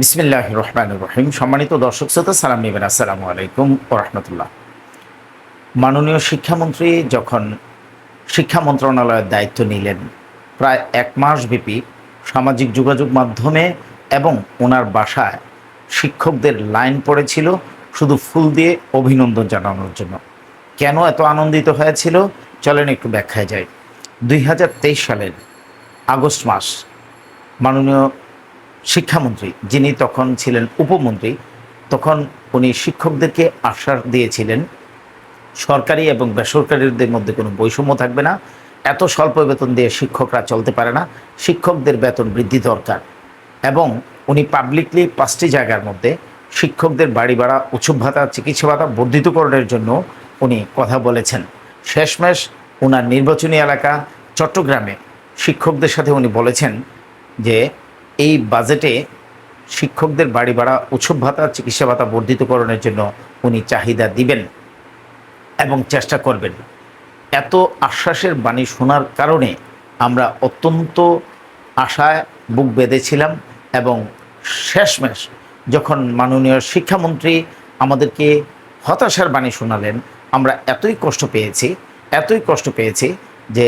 বিসমিল্লাহ রহমান রহিম সম্মানিত দর্শক শ্রোতা, সালাম নেবেন। আসসালামু আলাইকুম ও রহমতুল্লাহ। মাননীয় শিক্ষামন্ত্রী যখন শিক্ষা মন্ত্রণালয়ের দায়িত্ব নিলেন, প্রায় এক মাস ব্যাপী সামাজিক যোগাযোগ মাধ্যমে এবং ওনার বাসায় শিক্ষকদের লাইন পড়েছিল, শুধু ফুল দিয়ে অভিনন্দন জানানোর জন্য। কেন এত আনন্দিত হয়েছিল? চলেন একটু ব্যাখ্যায় যাই। দুই হাজার তেইশ সালের আগস্ট মাস মাননীয় শিক্ষামন্ত্রী, যিনি তখন ছিলেন উপমন্ত্রী, তখন উনি শিক্ষকদেরকে আশ্বাস দিয়েছিলেন, সরকারি এবং বেসরকারিদের মধ্যে কোনো বৈষম্য থাকবে না, এত স্বল্প বেতন দিয়ে শিক্ষকরা চলতে পারে না, শিক্ষকদের বেতন বৃদ্ধি দরকার। এবং উনি পাবলিকলি পাঁচটি জায়গার মধ্যে শিক্ষকদের বাড়ি ভাড়া, উৎসব ভাতা, চিকিৎসা ভাতা বর্ধিতকরণের জন্য উনি কথা বলেছেন। শেষমেশ ওনার নির্বাচনী এলাকা চট্টগ্রামে শিক্ষকদের সাথে উনি বলেছেন যে এই বাজেটে শিক্ষকদের বাড়ি ভাড়া, উৎসব ভাতা, চিকিৎসা ভাতা বর্ধিতকরণের জন্য উনি চাহিদা দিবেন এবং চেষ্টা করবেন। এত আশ্বাসের বাণী শোনার কারণে আমরা অত্যন্ত আশায় বুক বেঁধেছিলাম এবং শেষমেশ যখন মাননীয় শিক্ষামন্ত্রী আমাদেরকে হতাশার বাণী শোনালেন, আমরা এতই কষ্ট পেয়েছি, এতই কষ্ট পেয়েছি যে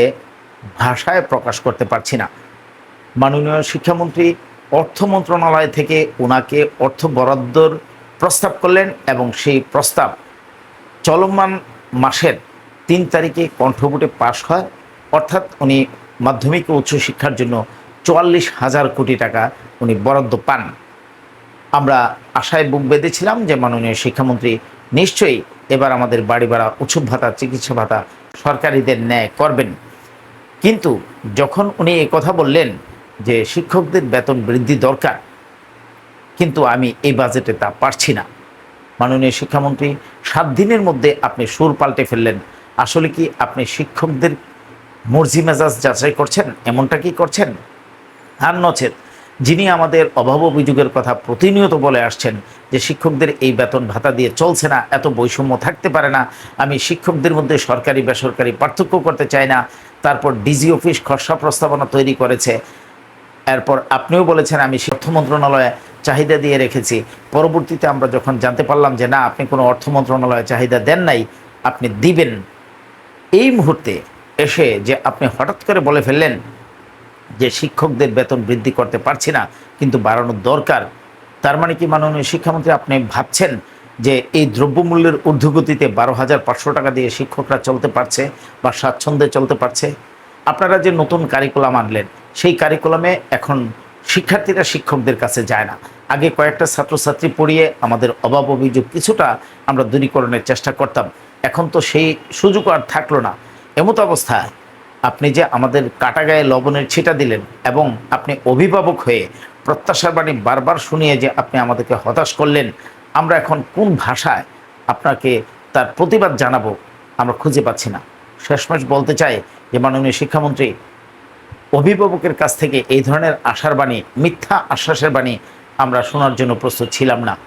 ভাষায় প্রকাশ করতে পারছি না। মাননীয় শিক্ষামন্ত্রী, অর্থ মন্ত্রণালয় থেকে ওনাকে অর্থ বরাদ্দর প্রস্তাব করলেন এবং সেই প্রস্তাব চলমান মাসের তিন তারিখে কণ্ঠভোটে পাশ হয়। অর্থাৎ উনি মাধ্যমিক ও উচ্চশিক্ষার জন্য চুয়াল্লিশ হাজার কোটি টাকা উনি বরাদ্দ পান। আমরা আশায় বুক বেঁধেছিলাম যে মাননীয় শিক্ষামন্ত্রী নিশ্চয়ই এবার আমাদের বাড়ি ভাড়া, উৎসব ভাতা, চিকিৎসা ভাতা সরকারিদের ন্যায় করবেন। কিন্তু যখন উনি এই কথা বললেন যে শিক্ষকদের বেতন বৃদ্ধি দরকার, কিন্তু আমি এই বাজেটে তা পারছি না। মাননীয় শিক্ষামন্ত্রী, সাত দিনের মধ্যে আপনি সুর পাল্টে ফেললেন। আসলে কি আপনি শিক্ষকদের মর্জি মেজাজ যাচাই করছেন? এমনটা কি করছেন? আর নচেত, যিনি আমাদের অভাব অভিযোগের কথা প্রতিনিয়ত বলে আসছেন যে শিক্ষকদের এই বেতন ভাতা দিয়ে চলছে না, এত বৈষম্য থাকতে পারে না, আমি শিক্ষকদের মধ্যে সরকারি বেসরকারি পার্থক্য করতে চাই না, তারপর ডিজি অফিস খসড়া প্রস্তাবনা তৈরি করেছে এরপর আপনিও বলেছেন, আমি অর্থ মন্ত্রণালয়ে চাহিদা দিয়ে রেখেছি। পরবর্তীতে আমরা যখন জানতে পারলাম যে, না, আপনি কোনো অর্থ মন্ত্রণালয়ে চাহিদা দেন নাই, আপনি দিবেন। এই মুহূর্তে এসে যে আপনি হঠাৎ করে বলে ফেললেন যে, শিক্ষকদের বেতন বৃদ্ধি করতে পারছি না, কিন্তু বাড়ানোর দরকার। তার মানে কি মাননীয় শিক্ষামন্ত্রী, আপনি ভাবছেন যে, এই দ্রব্যমূল্যের ঊর্ধ্বগতিতে বারো হাজার পাঁচশো টাকা দিয়ে শিক্ষকরা চলতে পারছে বা স্বাচ্ছন্দ্যে চলতে পারছে? আপনারা যে নতুন কারিকুলাম আনলেন সেই কারিকুলামে এখন শিক্ষার্থীরা শিক্ষকদের কাছে যায় না। আগে কয়েকটা ছাত্রছাত্রী পড়িয়ে আমাদের অভাব অভিযোগ কিছুটা আমরা দূরীকরণের চেষ্টা করতাম। এখন তো সেই সুযোগ আর থাকল না। এমতো অবস্থায় আপনি যে আমাদের কাটা গায়ে লবণের ছিটা দিলেন এবং আপনি অভিভাবক হয়ে প্রত্যাশার বাণী বারবার শুনিয়ে যে আপনি আমাদেরকে হতাশ করলেন, আমরা এখন কোন ভাষায় আপনাকে তার প্রতিবাদ জানাব আমরা খুঁজে পাচ্ছি না। শেষমেশ বলতে চাই যে মাননীয় শিক্ষামন্ত্রী অভিভাবকের কাছ থেকে এই ধরনের আশার বাণী, মিথ্যা আশ্বাসের বাণী আমরা শোনার জন্য প্রস্তুত ছিলাম না।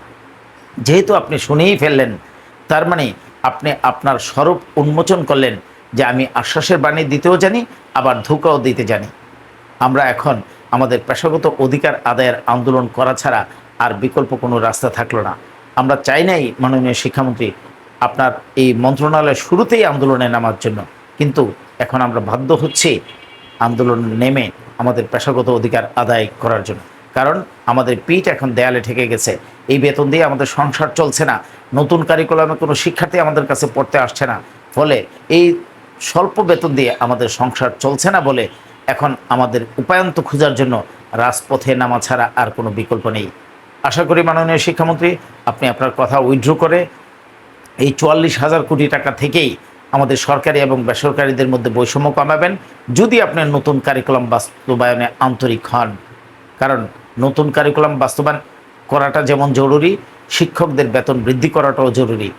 যেহেতু আপনি শুনেই ফেললেন, তার মানে আপনি আপনার স্বরূপ উন্মোচন করলেন যে আমি আশ্বাসের বাণী দিতেও জানি, আবার ধোকাও দিতে জানি। আমরা এখন আমাদের পেশাগত অধিকার আদায়ের আন্দোলন করা ছাড়া আর বিকল্প কোনো রাস্তা থাকল না। আমরা চাই নাই, মাননীয় শিক্ষামন্ত্রী, আপনার এই মন্ত্রণালয় শুরুতেই আন্দোলনে নামার জন্য। কিন্তু এখন আমরা বাধ্য হচ্ছি আন্দোলন নেমে আমাদের পেশাগত অধিকার আদায় করার জন্য। কারণ আমাদের পিঠ এখন দেয়ালে ঠেকে গেছে। এই বেতন দিয়ে আমাদের সংসার চলছে না। নতুন কারিকুলামে কোনো শিক্ষার্থী আমাদের কাছে পড়তে আসছে না। ফলে এই স্বল্প বেতন দিয়ে আমাদের সংসার চলছে না বলে এখন আমাদের উপায়ন্ত খোঁজার জন্য রাজপথে নামা ছাড়া আর কোনো বিকল্প নেই। আশা করি মাননীয় শিক্ষামন্ত্রী, আপনি আপনার কথা উইথড্র করে এই চুয়াল্লিশ হাজার কোটি টাকা থেকেই আমাদের সরকারি এবং বেসরকারিদের মধ্যে বৈষম্য কমাবেন। যদি আপনার নতুন কারিকুলাম বাস্তবায়নে আন্তরিক হন, কারণ নতুন কারিকুলাম বাস্তবায়ন করাটা যেমন জরুরি, শিক্ষকদের বেতন বৃদ্ধি করাটাও জরুরি।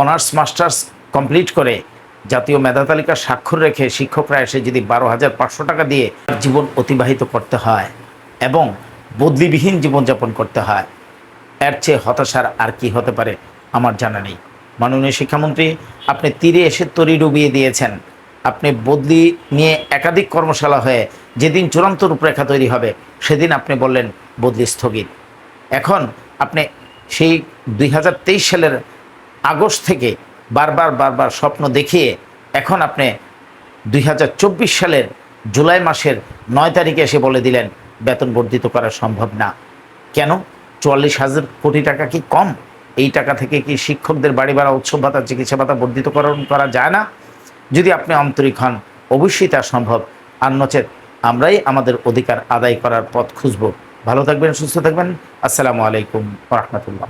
অনার্স, মাস্টার্স কমপ্লিট করে জাতীয় মেধা তালিকা স্বাক্ষর রেখে শিক্ষকরা এসে যদি বারো হাজার পাঁচশো টাকা দিয়ে জীবন অতিবাহিত করতে হয় এবং বদলিবিহীন জীবনযাপন করতে হয়, এর চেয়ে হতাশার আর কি হতে পারে আমার জানা নেই। মাননীয় শিক্ষামন্ত্রী, আপনি তীরে এসে তরি ডুবিয়ে দিয়েছেন। আপনি বদলি নিয়ে একাধিক কর্মশালা হয়ে যেদিন চূড়ান্ত রূপরেখা তৈরি হবে, সেদিন আপনি বললেন বদলি স্থগিত। এখন আপনি সেই দুই হাজার তেইশ সালের আগস্ট থেকে বারবার বারবার স্বপ্ন দেখিয়ে এখন আপনি দুই হাজার চব্বিশ সালের জুলাই মাসের নয় তারিখে এসে বলে দিলেন, বেতন বর্ধিত করা সম্ভব না। কেন? চুয়াল্লিশ হাজার কোটি টাকা কি কম? এই টাকা থেকে কি শিক্ষকদের বাড়ি ভাড়া, উৎসব ভাতা, চিকিৎসা ভাতা বর্ধিতকরণ করা যায় না? যদি আপনি আন্তরিক হন, অবশ্যই তা সম্ভব। আর নচেত, আমরাই আমাদের অধিকার আদায় করার পথ খুঁজব। ভালো থাকবেন, সুস্থ থাকবেন। আসসালামু আলাইকুম রহমতুল্লাহ।